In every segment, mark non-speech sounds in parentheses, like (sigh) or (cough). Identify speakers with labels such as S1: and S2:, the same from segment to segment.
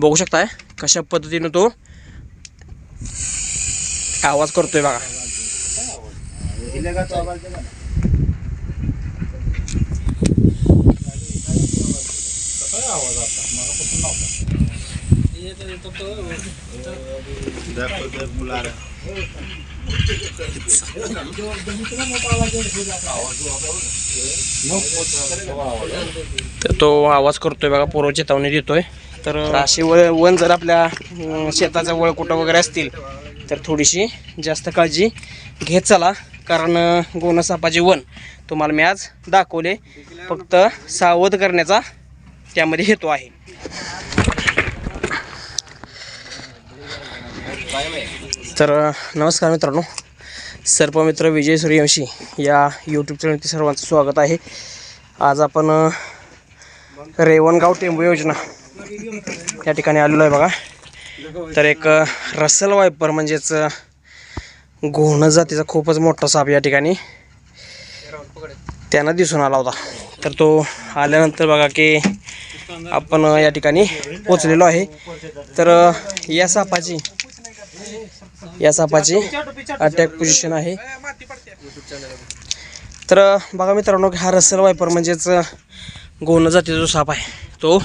S1: बघू शकताय कशा पद्धतीनं तो आवाज करतोय बघा. तर तो आवाज करतोय बघा पूर्व चेतावणी देतोय. तर अशी व वन जर आपल्या शेताचा वळकुटं वळ वगैरे असतील तर थोडीशी जास्त काळजी घेत चला. कारण अं, गोनसापाचे वन तुम्हाला मी आज दाखवले. फक्त सावध करण्याचा त्यामध्ये हेतू आहे. तर नमस्कार मित्रांनो. सर्पमित्र विजय सूर्यवंशी या यूट्यूब चॅनलचे सर्वांचं स्वागत आहे. आज आपण रेवणगाव टेंबू योजना या ठिकाणी आलेलो आहे बघा. तर एक रसल वायपर म्हणजेच घोण घोणं जातीचा खूपच मोठा साप या ठिकाणी त्यांना दिसून आला होता. तर तो आल्यानंतर बघा की आपण या ठिकाणी पोचलेलो आहे. तर या सापाची या सापाची अटॅक पोझिशन आहे. तर बघा मित्रांनो हा रसल वायपर म्हणजेच अं, गोण जातीचा जो साप आहे तो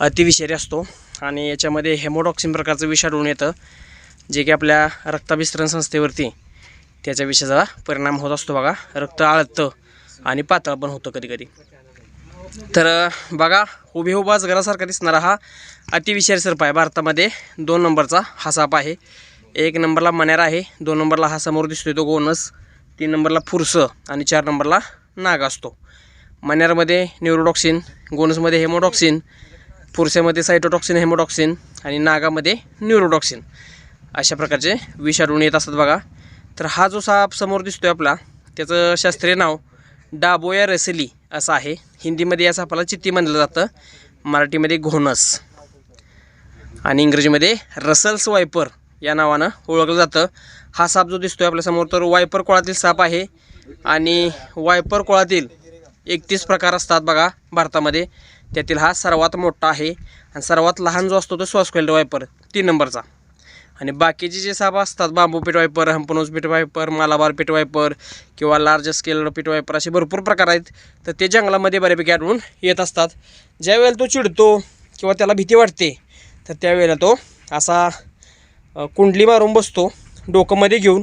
S1: अतिविषारी असतो आणि याच्यामध्ये हेमोडॉक्सिन प्रकारचं विष येतं जे की आपल्या रक्ताभिसरण संस्थेवरती त्याच्या विषाचा परिणाम होत असतो बघा. रक्त आळतं आणि पातळ पण होतं कधी कधी तर बघा हुबेहुब घरासारखा दिसणारा हा अतिविषारी सर्प आहे. भारतामध्ये दोन नंबरचा हा साप आहे. एक नंबरला मण्यार आहे दोन नंबरला हा समोर दिसतोय तो गोनस तीन नंबरला फुरसं आणि चार नंबरला नाग असतो. मण्यारमध्ये न्यूरोडॉक्सिन गोनसमध्ये हेमोडॉक्सिन पुरुषामध्ये सायटोटॉक्सिन हेमोटॉक्सिन आणि नागामध्ये न्यूरोटॉक्सिन अशा प्रकारचे विषाणू येत असतात बघा. तर हा जो साप समोर दिसतोय आपला त्याचं शास्त्रीय नाव डाबोया रेसली असं आहे. हिंदीमध्ये या सापाला चित्ती म्हणलं जातं. मराठीमध्ये घोनस. आणि इंग्रजीमध्ये रसल्स वायपर या नावानं ओळखलं जातं. हा साप जो दिसतोय आपल्यासमोर तर वायपर कुळातील साप आहे. आणि वायपर कुळातील एकतीस प्रकार असतात बघा भारतामध्ये. त्यातील हा सर्वात मोठा आहे आणि सर्वात लहान जो असतो तो श्वासखोल्ड वायपर तीन नंबरचा. आणि बाकीचे जे साप असतात बांबू पीठ वायपर हंपनोज पीठ वायपर मालाबार पीठ वायपर किंवा लार्ज स्केल पीठ वायपर असे भरपूर प्रकार आहेत. तर ते जंगलामध्ये बऱ्यापैकी आढळून येत असतात. ज्यावेळेला तो चिडतो किंवा त्याला भीती वाटते तर त्यावेळेला तो असा कुंडली मारून बसतो डोकंमध्ये घेऊन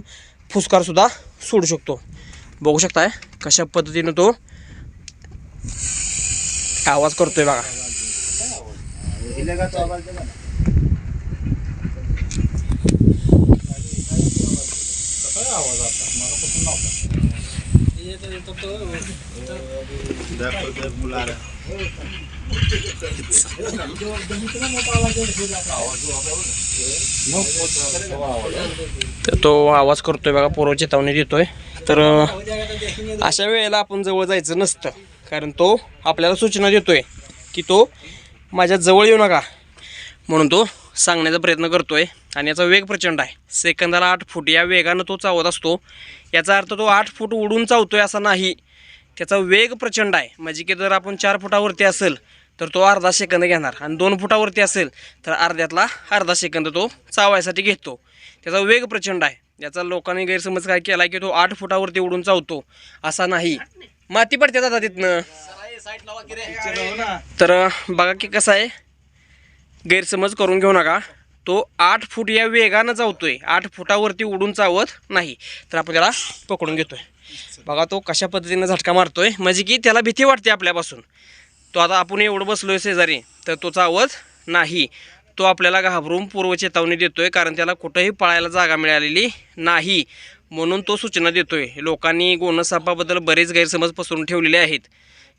S1: फुसकारसुद्धा सोडू शकतो. बघू शकताय कशा पद्धतीनं तो आवाज करतोय बघा. तो आवाज करतोय बघा पूर्व चेतावणी देतोय. तर अशा वेळेला आपण जवळ जायचं नसतं. कारण तो आपल्याला सूचना देतोय की तो माझ्या जवळ येऊ नका. म्हणून तो सांगण्याचा प्रयत्न करतोय आणि याचा वेग प्रचंड आहे. सेकंदाला आठ फूट या वेगानं तो चावत असतो. याचा अर्थ तो आठ फूट उडून चावतोय असा नाही. त्याचा वेग प्रचंड आहे. म्हणजे की जर आपण चार फुटावरती असेल तर तो अर्धा सेकंद घेणार. आणि दोन फुटावरती असेल तर अर्ध्यातला अर्धा सेकंद तो चावायसाठी घेतो. त्याचा वेग प्रचंड आहे. याचा लोकांनी गैरसमज काय केला की तो आठ फुटावरती उडून चावतो. असा नाही. माती पडते जातात तिथनं. तर बघा की कसं आहे. गैरसमज करून घेऊ नका. तो आठ फूट या वेगानं जावतोय. आठ फुटावरती उडून चावत नाही. तर आपण त्याला पकडून घेतोय. बघा तो कशा पद्धतीनं झटका मारतोय. म्हणजे की त्याला भीती वाटते आपल्यापासून. तो आता आपण एवढं बसलोय शेजारी तर तो चावत नाही. तो आपल्याला घाबरून पूर्व चेतावणी देतोय कारण त्याला कुठंही पळायला जागा मिळालेली नाही. म्हणून तो सूचना देतोय. लोकांनी गोनसापाबद्दल बरेच गैरसमज पसरून ठेवलेले आहेत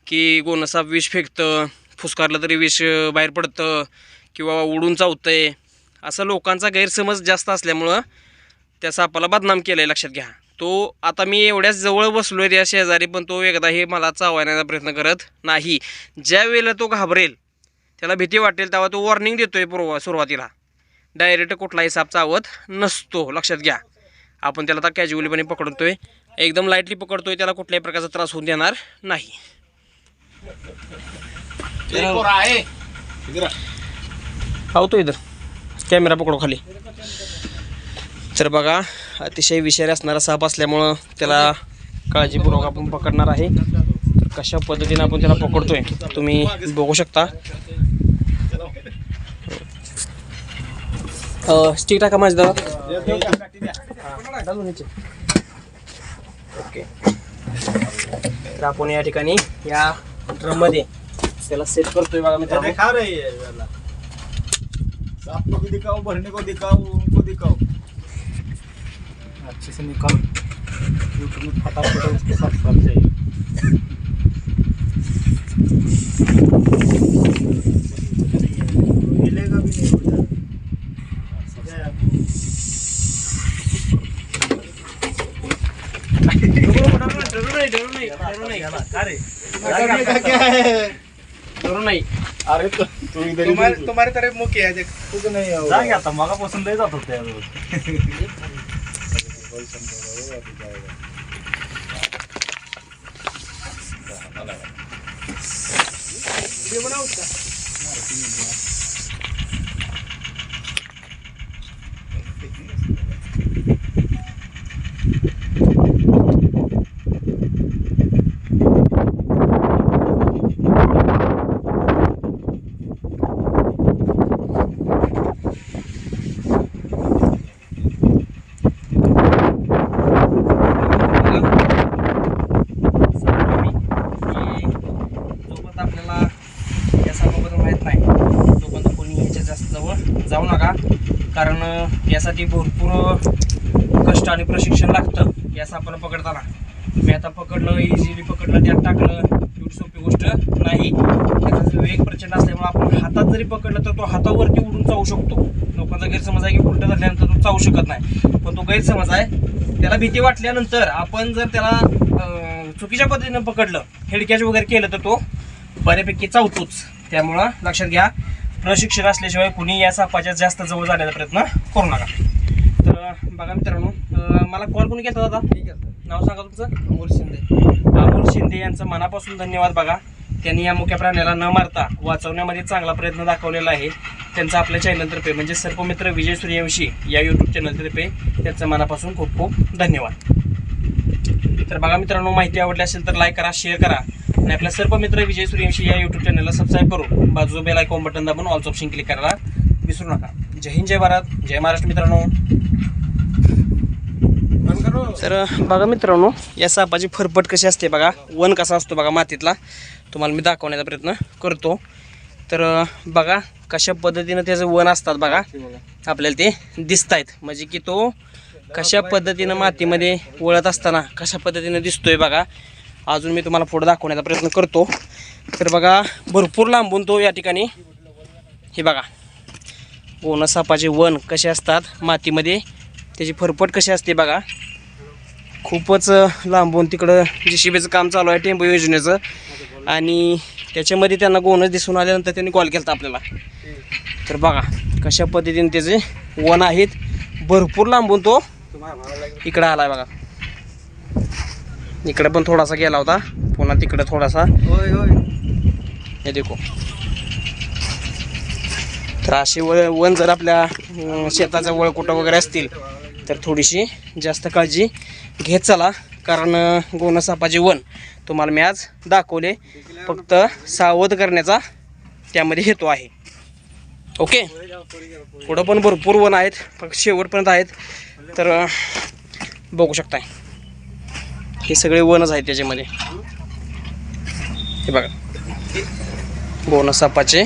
S1: की गोनसाप विष फेकतं फुसकारलं तरी विष बाहेर पडतं किंवा उडून चावतंय. असं लोकांचा गैरसमज जास्त असल्यामुळं त्या सापाला बदनाम केलं आहे लक्षात घ्या. तो आता मी एवढ्याच जवळ बसलो आहे त्या शेजारी पण तो एकदाही मला चावण्याचा प्रयत्न करत नाही. ज्या वेळेला तो घाबरेल त्याला भीती वाटेल तेव्हा तो वॉर्निंग देतोय पूर्व सुरुवातीला. डायरेक्ट कुठलाही साप चावत नसतो लक्षात घ्या. आपण त्याला आता कॅज्युअलीपणे पकडतोय. एकदम लाईटली पकडतोय त्याला कुठल्याही प्रकारचा त्रास होऊन देणार नाही. तो इधर कॅमेरा पकडो खाली. तर बघा अतिशय विषारी असणारा साप असल्यामुळं त्याला काळजीपूर्वक आपण पकडणार आहे. तर कशा पद्धतीने आपण त्याला पकडतोय तुम्ही बघू शकता. स्टिक टाका माझ्या दादा ओके. तर आपण या ठिकाणी या ड्रममध्ये त्याला सेट करतोय बघा मित्रांनो.
S2: खा रही है वाला को भी दिखाओ भरने को दिखाओ उनको दिखाओ अच्छे से निकाल यूट्यूब में फटाफट उसके साथ साथ चाहिए हिलेगा भी नहीं हो जाएगा। डरने का क्या? है
S1: डरू नाही.
S2: अरे तो तू इधर
S3: तुम्हारे तुम्हारे तरफ मुख है देख
S2: कुछ नहीं है जात
S1: जोपर्यंत (laughs) आपल्याला या सापाबद्दल माहीत नाही तोपर्यंत कोणी याच्या जास्त जवळ जाऊ नका कारण अं, यासाठी भरपूर कष्ट आणि प्रशिक्षण लागतं. या आपण पकडताना. मी आता पकडलं इझिली पकडलं त्यात टाकलं. एवढी सोपी गोष्ट नाही. त्याचा वेग प्रचंड असल्यामुळे आपण हातात जरी पकडलं तर तो हातावरती उडून जाऊ शकतो. लोकांचा गैरसमज आहे की उलटं धरल्यानंतर तो चावू शकत नाही. पण तो गैरसमज आहे. त्याला भीती वाटल्यानंतर आपण जर त्याला चुकीच्या पद्धतीनं पकडलं हेडकॅच वगैरे केलं तर तो बऱ्यापैकी चावतोच. त्यामुळं लक्षात घ्या प्रशिक्षण असल्याशिवाय कुणी या सापाच्या जास्त जवळ जाण्याचा प्रयत्न करू नका. तर बघा मित्रांनो मला कॉल कोणी केला दादा? नाव सांगा तुमचं? अमोल शिंदे. अमोल शिंदे यांचं मनापासून धन्यवाद बघा. त्यांनी या मुख्य प्राण्याला न मारता वाचवण्यामध्ये चांगला प्रयत्न दाखवलेला आहे. त्यांचा आपल्या चॅनलतर्फे म्हणजे सर्पमित्र विजय सूर्यवंशी या यूट्यूब चॅनलतर्फे त्यांचं मनापासून खूप खूप धन्यवाद. तर बघा मित्रांनो माहिती आवडली असेल तर लाईक करा शेअर करा. आणि आपल्या सर्व मित्र विजय सूर्यवंशी या यूट्यूब चॅनलला सबस्क्राईब करून बाजू बेल आयकॉन बटन दाबून ऑल ऑप्शन क्लिक करायला विसरू नका. जय हिंद जय भारत जय महाराष्ट्र मित्रांनो. तर बघा मित्रांनो या सापाची फरफट कशी असते बघा. वन कसा असतो बघा मातीतला. तुम्हाला मी दाखवण्याचा प्रयत्न करतो. तर बघा कशा पद्धतीनं त्याचं वन असतात बघा. आपल्याला ते दिसत आहेत म्हणजे की तो कशा पद्धतीनं मातीमध्ये वळत असताना कशा पद्धतीनं दिसतोय बघा. अजून मी तुम्हाला पुढं दाखवण्याचा प्रयत्न करतो. तर बघा भरपूर लांबून तो या ठिकाणी हे बघा. ओनसापाचे सापाचे वन कसे असतात मातीमध्ये त्याची फरफट कशी असते बघा. खूपच लांबून तिकडं जे शिबेचं काम चालू आहे टेम्पो योजनेचं. आणि त्याच्यामध्ये त्यांना गोणच दिसून आल्यानंतर त्यांनी कॉल केला आपल्याला. तर बघा कशा पद्धतीने त्याचे वन आहेत. भरपूर लांबून तो इकडं आलाय बघा. इकडे पण थोडासा गेला होता. पुन्हा तिकडे थोडासा.
S2: होय होय
S1: हे देखो. तर असे वळ वन जर आपल्या अं, शेताचा वळकुटा वगैरे असतील तर थोडीशी जास्त काळजी घेत चला. कारण अं, गोनसापाचे वन तुम्हाला मी आज दाखवले. फक्त सावध करण्याचा त्यामध्ये हेतू आहे. ओके? पुढं पण भरपूर वन आहेत. फक्त शेवटपर्यंत आहेत. तर बघू शकताय. हे सगळे वनच आहेत त्याच्यामध्ये. हे बघा. गोनसापाचे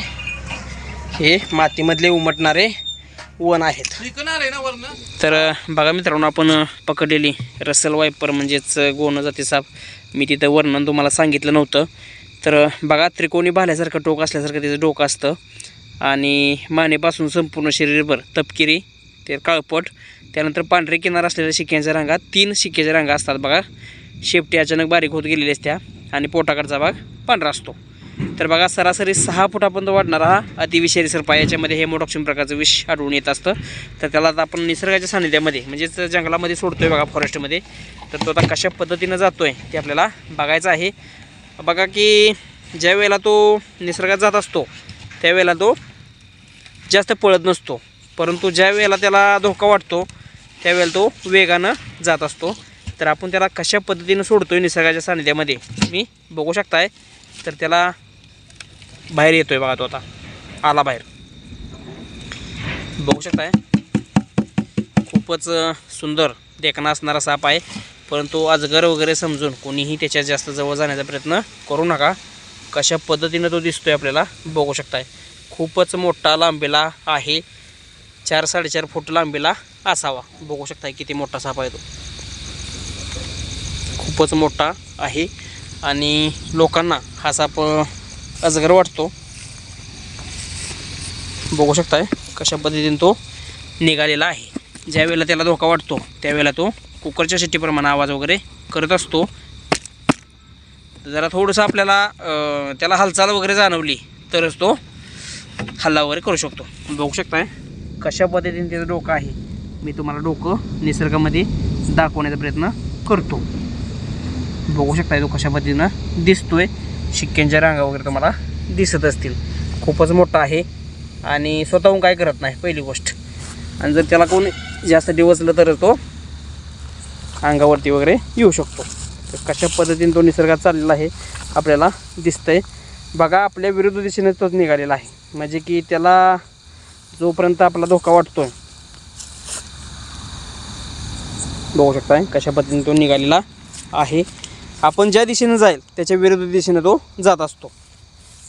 S1: हे मातीमधले उमटणारे वन आहेत. तर बघा मित्रांनो आपण पकडलेली रसल वायपर म्हणजेच गोण जाती साप. मी तिथं वर्णन तुम्हाला सांगितलं नव्हतं. तर बघा त्रिकोणी भाल्यासारखं टोक असल्यासारखं त्याचं डोकं असतं. आणि मानेपासून संपूर्ण शरीरभर तपकिरी ते काळपट त्यानंतर पांढरे किनार असलेल्या शिक्क्यांच्या रांगा तीन शिक्क्याच्या रांगा असतात बघा. शेपटी अचानक बारीक होत गेलेली असत्या आणि पोटाकडचा भाग पांढरा असतो. तर बघा सरासरी सहा फुटापर्यंत वाढणारा हा अतिविषारी सर्प आहे. याच्यामध्ये हेमोडॉक्सिन प्रकारचं विष आढळून येत असतं. तर त्याला आता आपण निसर्गाच्या सानिध्यामध्ये म्हणजेच जंगलामध्ये सोडतोय बघा फॉरेस्टमध्ये तर तो आता कशा पद्धतीनं जातोय ते आपल्याला बघायचं आहे. बघा की ज्या वेळेला तो निसर्गात जात असतो त्यावेळेला तो जास्त पळत नसतो. परंतु ज्या वेळेला त्याला धोका वाटतो त्यावेळेला तो वेगानं जात असतो. तर आपण त्याला कशा पद्धतीनं सोडतो आहे निसर्गाच्या सानिध्यामध्ये मी बघू शकताय. तर त्याला बाहेर येतो आहे बघा तो आता. आला बाहेर. बघू शकताय. खूपच सुंदर देखणा असणारा साप आहे. परंतु अजगर वगैरे समजून कोणीही त्याच्या जास्त जवळ जाण्याचा प्रयत्न करू नका. कशा पद्धतीनं तो दिसतोय आपल्याला बघू शकताय. खूपच मोठा लांबीला आहे. चार साडेचार फूट लांबीला असावा. बघू शकताय किती मोठा साप आहे तो खूपच मोठा आहे. आणि लोकांना हा साप अजगर वाटतो. बघू शकताय कशा पद्धतीने तो निघालेला आहे. ज्यावेळेला त्याला धोका वाटतो त्यावेळेला तो कुकरच्या शिट्टीप्रमाणे आवाज वगैरे करत असतो. जरा थोडंसं आपल्याला त्याला हालचाल वगैरे जाणवली तरच तो हल्ला वगैरे करू शकतो. बघू शकताय. कशा पद्धतीने त्याचं डोकं आहे मी तुम्हाला डोकं निसर्गामध्ये दाखवण्याचा प्रयत्न करतो. बघू शकताय तो कशा पद्धतीनं दिसतोय. शिक्क्यांच्या रांगा वगैरे तुम्हाला दिसत असतील. खूपच मोठा आहे आणि स्वतःहून काय करत नाही पहिली गोष्ट. आणि जर त्याला कोण जास्त डिवचलं तर तो अंगावरती वगैरे येऊ शकतो. तर कशा पद्धतीने तो निसर्गात चाललेला आहे आपल्याला दिसतंय. बघा आपल्या विरुद्ध दिशेने तोच निघालेला आहे. म्हणजे की त्याला जोपर्यंत आपला धोका वाटतोय. बघू शकताय कशा पद्धतीने तो निघालेला आहे. आपण ज्या दिशेनं जाईल त्याच्या विरुद्ध दिशेनं तो जात असतो.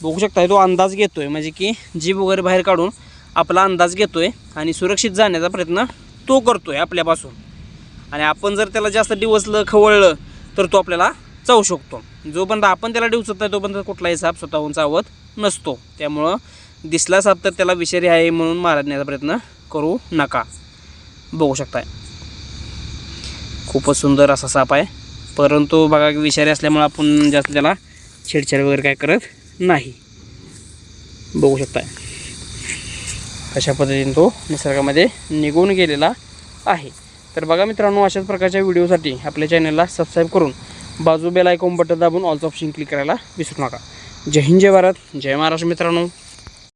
S1: बघू शकताय तो अंदाज घेतोय म्हणजे की जीभ वगैरे बाहेर काढून आपला अंदाज घेतोय आणि सुरक्षित जाण्याचा प्रयत्न तो करतोय आपल्यापासून. आणि आपण जर त्याला जास्त डिवचलं खवळलं तर तो आपल्याला चावू शकतो. जोपर्यंत आपण त्याला डिवचत नाही तोपर्यंत कुठलाही साप स्वतःहून चावत नसतो. त्यामुळं दिसला साप तर त्याला विषारी आहे म्हणून मारण्याचा प्रयत्न करू नका. बघू शकताय. खूपच सुंदर असा साप आहे. परंतु बघा विषारी असल्यामुळे आपण जास्त त्याला छेडछाड वगैरे काय करत नाही. बघू शकताय. अशा पद्धतीने तो निसर्गामध्ये निघून गेलेला आहे. तर बघा मित्रांनो अशाच प्रकारच्या व्हिडिओसाठी आपल्या चॅनलला सबस्क्राईब करून बाजू बेल आयकॉन बटन दाबून ऑल्स ऑप्शन क्लिक करायला विसरू नका. जय हिंद जय भारत जय महाराष्ट्र मित्रांनो.